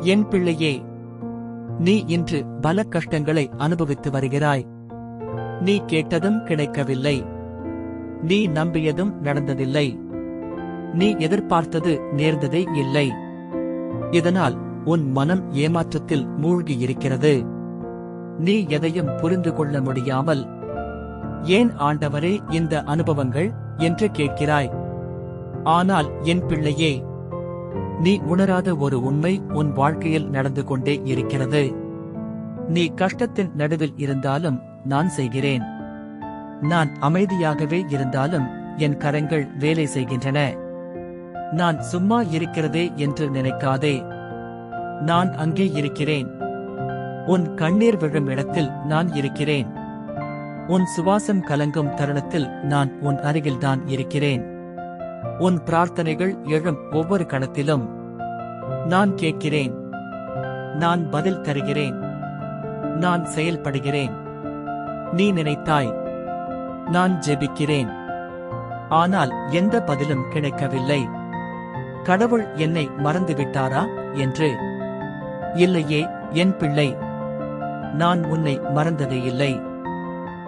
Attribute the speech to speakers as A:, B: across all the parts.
A: என் பிள்ளையே நீ இன்று பல கஷ்டங்களை அனுபவித்து வருகிறாய். நீ கேட்டதும் கிடைக்கவில்லை. நீ நம்பியதும் நடந்ததில்லை. நீ எதிர்பார்த்தது நேர்ந்ததே இல்லை. இதனால் உன் மனம் ஏமாற்றத்தில் மூழ்கி இருக்கிறது. நீ எதையும் புரிந்து கொள்ள முடியாமல் ஏன் ஆண்டவரே இந்த அனுபவங்கள்? என்று கேட்கிறாய். ஆனால் என் பிள்ளையே நீ உணராத ஒரு உண்மை உன் வாழ்க்கையில் நடந்து கொண்டே இருக்கிறது. நீ கஷ்டத்தின் நடுவில் இருந்தாலும் நான் செய்கிறேன். நான் அமைதியாகவே இருந்தாலும் என் கரங்கள் வேலை செய்கின்றன. நான் சும்மா இருக்கிறதே என்று நினைக்காதே. நான் அங்கே இருக்கிறேன். உன் கண்ணீர் விழும் இடத்தில் நான் இருக்கிறேன். உன் சுவாசம் கலங்கும் தருணத்தில் நான் உன் அருகில்தான் இருக்கிறேன். உன் பிரார்த்தனைகள் எழும் ஒவ்வொரு கணத்திலும். நான் கேட்கிறேன். நான் பதில் தருகிறேன். நான் செயல்படுகிறேன். நீ நினைத்தாய். நான் ஜெபிக்கிறேன். ஆனால் எந்த பதிலும் கிடைக்கவில்லை. கடவுள் என்னை மறந்துவிட்டாரா என்று. இல்லையே என் பிள்ளை. நான் உன்னை மறந்ததே இல்லை.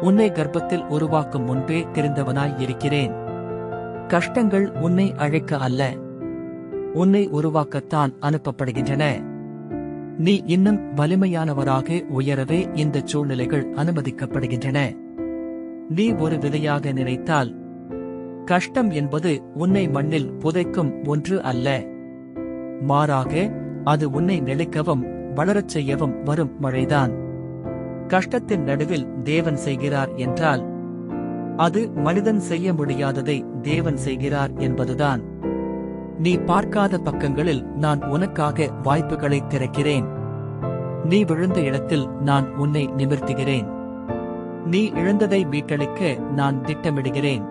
A: உன்னை கர்ப்பத்தில் உருவாக்கும் முன்பே தெரிந்தவனாய் இருக்கிறேன். கஷ்டங்கள் உன்னை அழைக்க அல்ல. உன்னை உருவாக்கத்தான் அனுப்பப்படுகின்றன. நீ இன்னும் வலிமையானவராக உயரவே இந்த சூழ்நிலைகள் அனுமதிக்கப்படுகின்றன. நீ ஒரு விதையாக நினைத்தால் கஷ்டம் என்பது உன்னை மண்ணில் புதைக்கும் ஒன்று அல்ல. மாறாக அது உன்னை நிலைக்கவும் வளரச் செய்யவும் வரும் மழைதான். கஷ்டத்தின் நடுவில் தேவன் செய்கிறார் என்றால் அது மனிதன் செய்ய முடியாததை தேவன் செய்கிறார் என்பதுதான். நீ பார்க்காத பக்கங்களில் நான் உனக்காக வாய்ப்புகளை திறக்கிறேன். நீ விழுந்த இடத்தில் நான் உன்னை நிமிர்த்துகிறேன். நீ இழந்ததை மீட்டளிக்க நான் திட்டமிடுகிறேன்.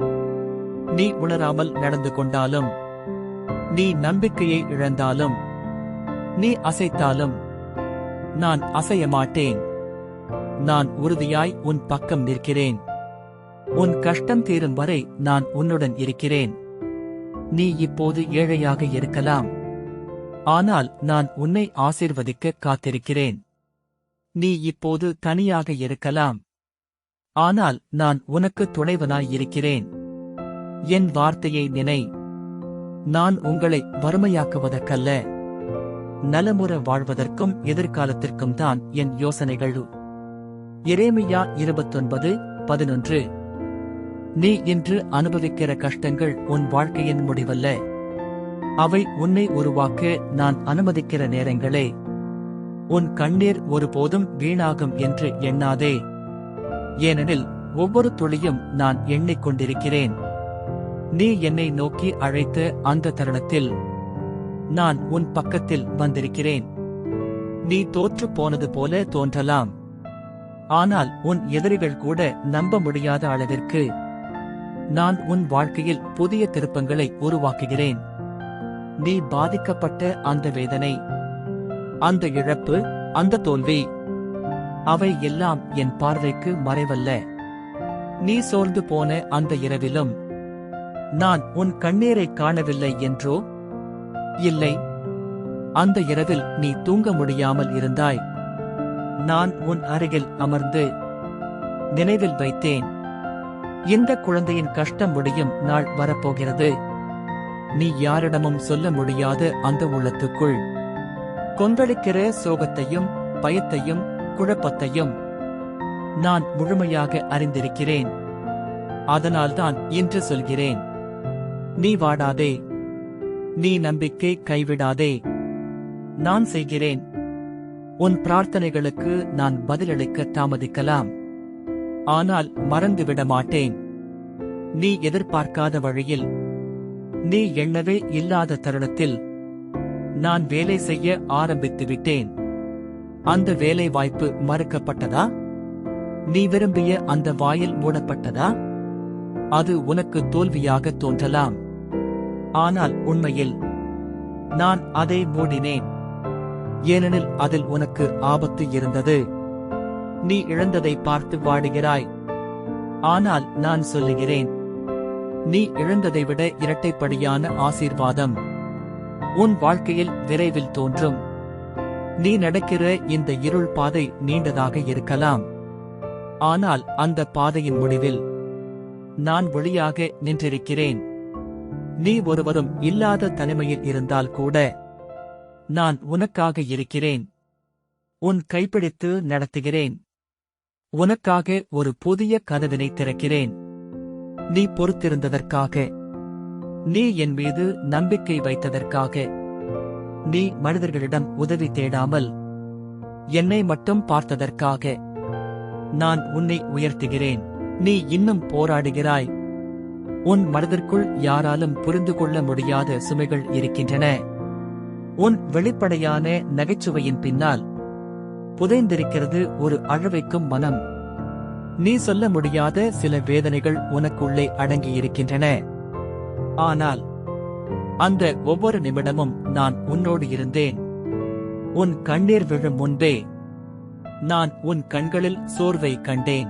A: நீ உணராமல் நடந்து கொண்டாலும் நீ நம்பிக்கையை இழந்தாலும் நீ அசைத்தாலும் நான் அசைய மாட்டேன் நான் உறுதியாய் உன் பக்கம் நிற்கிறேன். உன் கஷ்டம் தீரும் வரை நான் உன்னுடன் இருக்கிறேன். நீ இப்போது ஏழையாக இருக்கலாம். ஆனால் நான் உன்னை ஆசிர்வதிக்க காத்திருக்கிறேன். நீ இப்போது தனியாக இருக்கலாம். ஆனால் நான் உனக்கு துணைவனாய் இருக்கிறேன். என் வார்த்தையை நினை. நான் உங்களை வறுமையாக்குவதற்கல்ல. நலமுற வாழ்வதற்கும் எதிர்காலத்திற்கும் தான் என் யோசனைகள். இரேமையா இருபத்தொன்பது பதினொன்று. நீ இன்று அனுபவிக்கிற கஷ்டங்கள் உன் வாழ்க்கையின் முடிவல்ல. அவை உன்னை உருவாக்க நான் அனுமதிக்கிற நேரங்களே. உன் கண்ணீர் ஒருபோதும் வீணாகும் என்று எண்ணாதே. ஏனெனில் ஒவ்வொரு துளியும் நான் எண்ணிக்கொண்டிருக்கிறேன் நீ என்னை நோக்கி அழைத்த அந்த தருணத்தில் நான் உன் பக்கத்தில் வந்திருக்கிறேன். நீ தோற்று போனது போல தோன்றலாம். ஆனால் உன் எதிரிகள் கூட நம்ப முடியாத அளவிற்கு நான் உன் வாழ்க்கையில் புதிய திருப்பங்களை உருவாக்குகிறேன். நீ பாதிக்கப்பட்ட அந்த வேதனை அந்த இழப்பு அந்த தோல்வி அவை எல்லாம் என் பார்வைக்கு மறைவல்ல. நீ சோர்ந்து போன அந்த இரவிலும் நான் உன் கண்ணீரை காணவில்லை என்றோ? இல்லை. அந்த இரவில் நீ தூங்க முடியாமல் இருந்தாய். நான் உன் அருகில் அமர்ந்து நினைவில் வைத்தேன். இந்த குழந்தையின் கஷ்டம் முடியும் நாள் வரப்போகிறது. நீ யாரிடமும் சொல்ல முடியாத அந்த உள்ளத்துக்குள். கொந்தளிக்கிற சோகத்தையும் பயத்தையும் குழப்பத்தையும் நான் முழுமையாக அறிந்திருக்கிறேன். அதனால்தான் இன்று சொல்கிறேன். நீ வாடாதே. நீ நம்பிக்கை கைவிடாதே. நான் செய்கிறேன். உன் பிரார்த்தனைகளுக்கு நான் பதிலளிக்க தாமதிக்கலாம். ஆனால் மறந்துவிட மாட்டேன் நீ எதிர்பார்க்காத வழியில் நீ எண்ணவே இல்லாத தருணத்தில் நான் வேலை செய்ய ஆரம்பித்து விட்டேன் அந்த வேலை வாய்ப்பு மறுக்கப்பட்டதா? நீ விரும்பிய அந்த வாயில் மூடப்பட்டதா? அது உனக்கு தோல்வியாக தோன்றலாம். ஆனால் உண்மையில் நான் அதை மூடினேன். ஏனெனில் அதில் உனக்கு ஆபத்து இருந்தது. நீ இழந்ததை பார்த்து வாடுகிறாய். ஆனால் நான் சொல்லுகிறேன். நீ இழந்ததை விட இரட்டைப்படியான ஆசீர்வாதம். உன் வாழ்க்கையில் விரைவில் தோன்றும். நீ நடக்கிற இந்த இருள் பாதை நீண்டதாக இருக்கலாம். ஆனால் அந்த பாதையின் முடிவில் நான் ஒளியாக நின்றிருக்கிறேன். நீ ஒருவரும் இல்லாத தனிமையில் இருந்தால் கூட நான் உனக்காக இருக்கிறேன். உன் கைப்பிடித்து நடத்துகிறேன். உனக்காக ஒரு புதிய கதவினை திறக்கிறேன். நீ பொறுத்திருந்ததற்காக. நீ என் மீது நம்பிக்கை வைத்ததற்காக. நீ மனிதர்களிடம் உதவி தேடாமல். என்னை மட்டும் பார்த்ததற்காக. நான் உன்னை உயர்த்துகிறேன். நீ இன்னும் போராடுகிறாய். உன் மனதிற்குள் யாராலும் புரிந்து கொள்ள முடியாத சுமைகள் இருக்கின்றன. உன் வெளிப்படையான நகைச்சுவையின் பின்னால் புதைந்திருக்கிறது ஒரு அழவைக்கும் மனம். நீ சொல்ல முடியாத சில வேதனைகள் உனக்குள்ளே அடங்கியிருக்கின்றன. ஆனால் அந்த ஒவ்வொரு நிமிடமும் நான் உன்னோடு இருந்தேன். உன் கண்ணீர் விழும் முன்பே நான் உன் கண்களில் சோர்வை கண்டேன்.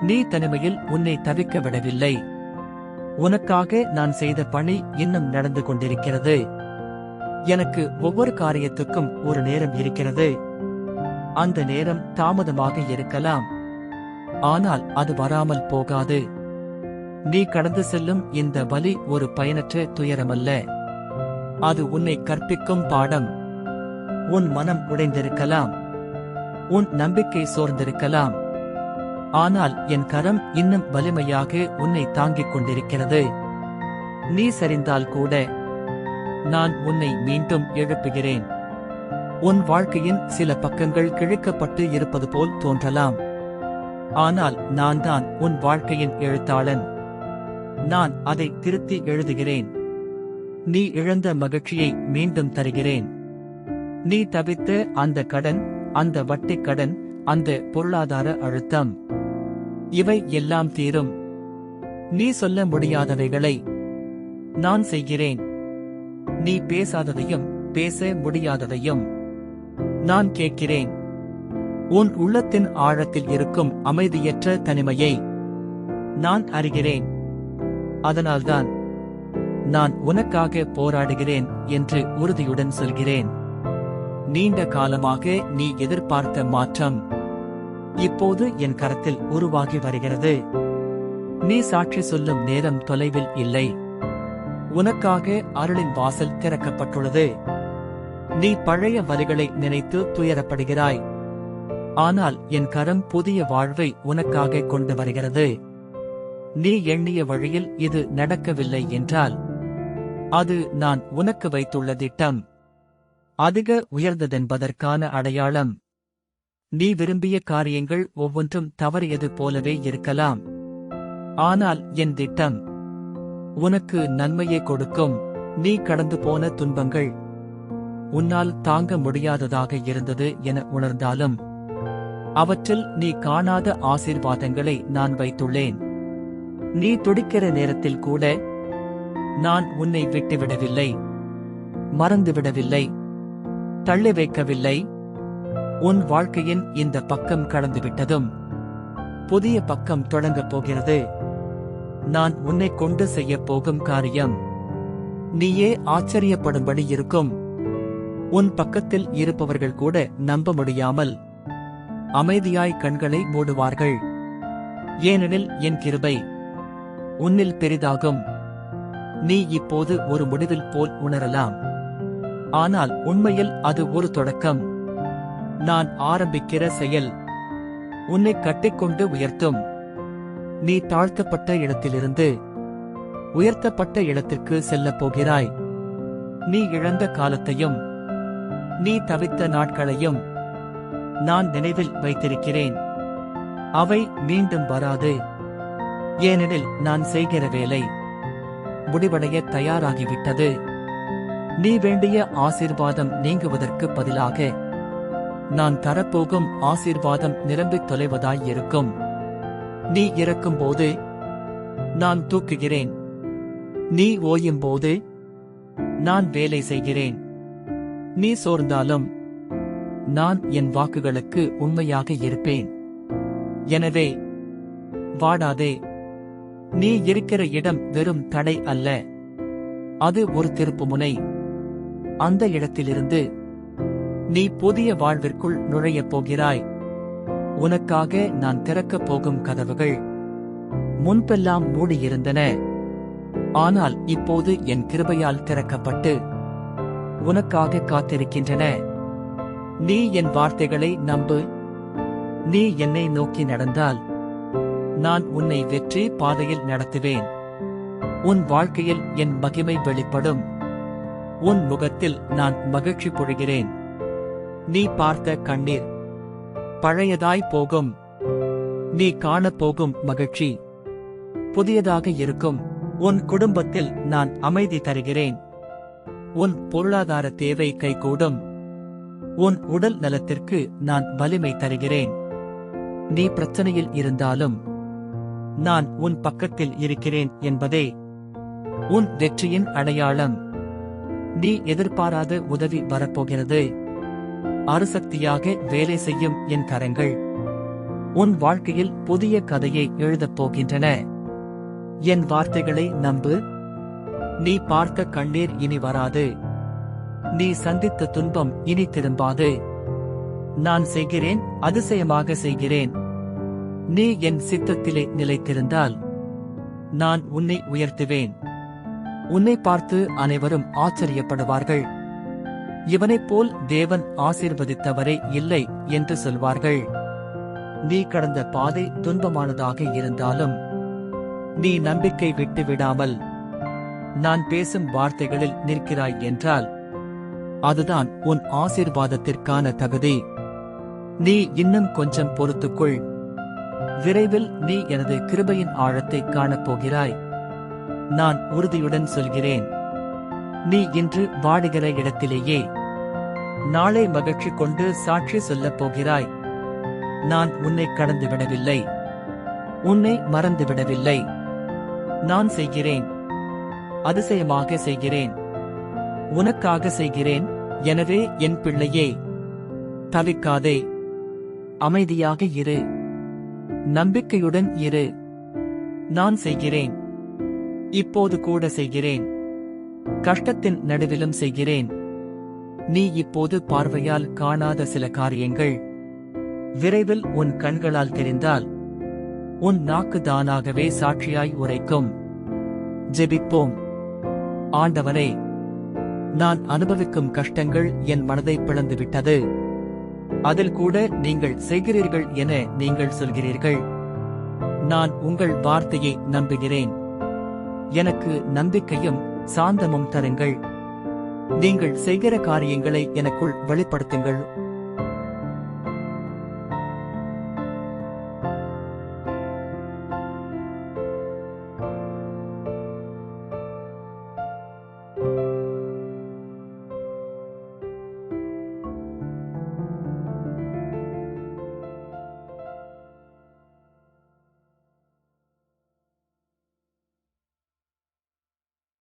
A: நீ தனிமையில் உன்னை தவிக்க விடவில்லை. உனக்காக நான் செய்த பணி இன்னும் நடந்து கொண்டிருக்கிறது. எனக்கு ஒவ்வொரு காரியத்துக்கும் ஒரு நேரம் இருக்கிறது. அந்த நேரம் தாமதமாக இருக்கலாம். ஆனால் அது வராமல் போகாது. நீ கடந்து செல்லும் இந்த வலி ஒரு பயனற்ற துயரமல்ல. அது உன்னை கற்பிக்கும் பாடம். உன் மனம் உடைந்திருக்கலாம். உன் நம்பிக்கை சோர்ந்திருக்கலாம். ஆனால் என் கரம் இன்னும் வலிமையாக உன்னை தாங்கிக் கொண்டிருக்கிறது. நீ சரிந்தால் கூட நான் உன்னை மீண்டும் எழுப்புகிறேன். உன் வாழ்க்கையின் சில பக்கங்கள் கிழிக்கப்பட்டு இருப்பது போல் தோன்றலாம். ஆனால் நான் தான் உன் வாழ்க்கையின் எழுத்தாளன். நான் அதை திருத்தி எழுதுகிறேன். நீ இழந்த மகிழ்ச்சியை மீண்டும் தருகிறேன். நீ தவித்த அந்த கடன் அந்த வட்டிக் கடன் அந்த பொருளாதார அழுத்தம். இவை எல்லாம் தீரும். நீ சொல்ல முடியாதவைகளை நான் செய்கிறேன். நீ பேசாததையும் பேச முடியாததையும். நான் கேட்கிறேன். உன் உள்ளத்தின் ஆழத்தில் இருக்கும் அமைதியற்ற தனிமையை நான் அறிகிறேன். அதனால்தான் நான் உனக்காக போராடுகிறேன் என்று உறுதியுடன் சொல்கிறேன். நீண்ட காலமாக நீ எதிர்பார்த்த மாற்றம் இப்போது என் கரத்தில் உருவாகி வருகிறது. நீ சாட்சி சொல்லும் நேரம் தொலைவில் இல்லை. உனக்காக அருளின் வாசல் திறக்கப்பட்டுள்ளது. நீ பழைய வரிகளை நினைத்து துயரப்படுகிறாய். ஆனால் என் கரம் புதிய வாழ்வை உனக்காக கொண்டு வருகிறது. நீ எண்ணிய வழியில் இது நடக்கவில்லை என்றால் அது நான் உனக்கு வைத்துள்ள திட்டம். அதிக உயர்ந்ததென்பதற்கான அடையாளம். நீ விரும்பிய காரியங்கள் ஒவ்வொன்றும் தவறியது போலவே இருக்கலாம். ஆனால் என் திட்டம் உனக்கு நன்மையை கொடுக்கும். நீ கடந்து போன துன்பங்கள் உன்னால் தாங்க முடியாததாக இருந்தது என உணர்ந்தாலும் அவற்றில் நீ காணாத ஆசீர்வாதங்களை நான் வைத்துள்ளேன். நீ துடிக்கிற நேரத்தில் கூட நான் உன்னை விட்டுவிடவில்லை மறந்துவிடவில்லை தள்ளி வைக்கவில்லை உன் வாழ்க்கையின் இந்த பக்கம் கடந்துவிட்டதும் புதிய பக்கம் தொடங்கப் போகிறது. நான் உன்னை கொண்டு செய்யப் போகும் காரியம் நீயே ஆச்சரியப்படும்படி இருக்கும். உன் பக்கத்தில் இருப்பவர்கள் கூட நம்ப முடியாமல் அமைதியாய் கண்களை மூடுவார்கள். ஏனெனில் என் கிருபை உன்னில் பெரிதாகும். நீ இப்போது ஒரு முடிவில் போல் உணரலாம். ஆனால் உண்மையில் அது ஒரு தொடக்கம். நான் ஆரம்பிக்கிற செயல் உன்னை கட்டிக்கொண்டு உயர்த்தும். நீ தாழ்த்தப்பட்ட இடத்திலிருந்து உயர்த்தப்பட்ட இடத்திற்கு செல்லப் போகிறாய். நீ இழந்த காலத்தையும் நீ தவித்த நாட்களையும் நான் நினைவில் வைத்திருக்கிறேன். அவை மீண்டும் வராது. ஏனெனில் நான் செய்கிற வேலை முடிவடைய தயாராகிவிட்டது. நீ வேண்டிய ஆசீர்வாதம் நீங்குவதற்கு பதிலாக நான் தரப்போகும் ஆசீர்வாதம் நிரம்பித் தொலைவதாய் இருக்கும். நீ இறக்கும்போது நான் தூக்குகிறேன். நீ ஓயும்போது நான் வேலை செய்கிறேன். நீ சோர்ந்தாலும் நான் என் வாக்குகளுக்கு உண்மையாக இருப்பேன். எனவே வாடாதே. நீ இருக்கிற இடம் வெறும் தடை அல்ல. அது ஒரு திருப்புமுனை. அந்த இடத்திலிருந்து நீ புதிய வாழ்விற்குள் நுழையப் போகிறாய். உனக்காக நான் திறக்கப் போகும் கதவுகள் முன்பெல்லாம் மூடியிருந்தன. ஆனால் இப்போது என் கிருபையால் திறக்கப்பட்டு உனக்காக காத்திருக்கின்றன. நீ என் வார்த்தைகளை நம்பு. நீ என்னை நோக்கி நடந்தால் நான் உன்னை வெற்றி பாதையில் நடத்துவேன். உன் வாழ்க்கையில் என் மகிமை வெளிப்படும். உன் முகத்தில் நான் மகிழ்ச்சி பொழுகிறேன். நீ பார்த்த கண்ணீர் பழையதாய் போகும். நீ காணப்போகும் மகிழ்ச்சி புதியதாக இருக்கும். உன் குடும்பத்தில் நான் அமைதி தருகிறேன். உன் பொருளாதார தேவை கைகூடும். உன் உடல் நலத்திற்கு நான் வலிமை தருகிறேன். நீ பிரச்சனையில் இருந்தாலும் நான் உன் பக்கத்தில் இருக்கிறேன் என்பதே உன் வெற்றியின் அடையாளம். நீ எதிர்பாராத உதவி வரப்போகிறது. அருசக்தியாக வேலை செய்யும் என் கரங்கள் உன் வாழ்க்கையில் புதிய கதையை எழுதப் போகின்றன. என் வார்த்தைகளை நம்பு. நீ பார்த்த கண்ணீர் இனி வராது. நீ சந்தித்த துன்பம் இனி திரும்பாது. நான் செய்கிறேன் அதிசயமாக செய்கிறேன். நீ என் சித்தத்திலே நிலைத்திருந்தால் நான் உன்னை உயர்த்துவேன். உன்னை பார்த்து அனைவரும் ஆச்சரியப்படுவார்கள். இவனைப் போல் தேவன் ஆசீர்வதித்தவரே இல்லை என்று சொல்வார்கள். நீ கடந்த பாதை துன்பமானதாக இருந்தாலும் நீ நம்பிக்கை விட்டு விடாமல் நான் பேசும் வார்த்தைகளில் நிற்கிறாய் என்றால் அதுதான் உன் ஆசீர்வாதத்திற்கான தகுதி. நீ இன்னும் கொஞ்சம் பொறுத்துக்கொள். விரைவில் நீ எனது கிருபையின் ஆழத்தை காணப் போகிறாய் நான் உறுதியுடன் சொல்கிறேன். நீ இன்று வாடுகிற இடத்திலேயே நாளை மகிழ்ச்சி கொண்டு சாட்சி சொல்லப் போகிறாய். நான் உன்னை கடந்து விடவில்லை உன்னை மறந்து விடவில்லை நான் செய்கிறேன். அதிசயமாக செய்கிறேன். உனக்காக செய்கிறேன். எனவே என் பிள்ளையே தவிக்காதே. அமைதியாக இரு. நம்பிக்கையுடன் இரு. நான் செய்கிறேன். இப்போது கூட செய்கிறேன். கஷ்டத்தின் நடுவிலும் செய்கிறேன். நீ இப்போது பார்வையால் காணாத சில காரியங்கள். விரைவில் உன் கண்களால் தெரிந்தால் உன் நாக்கு தானாகவே சாட்சியாய் உரைக்கும். ஜெபிப்போம். ஆண்டவரே நான் அனுபவிக்கும் கஷ்டங்கள் என் மனதை பிளந்துவிட்டது. அதில் கூட நீங்கள் செய்கிறீர்கள் என நீங்கள் சொல்கிறீர்கள். நான் உங்கள் வார்த்தையை நம்புகிறேன். எனக்கு நம்பிக்கையும் சாந்தமும் தருங்கள். நீங்கள் செய்கிற காரியங்களை எனக்குள் வெளிப்படுத்துங்கள்.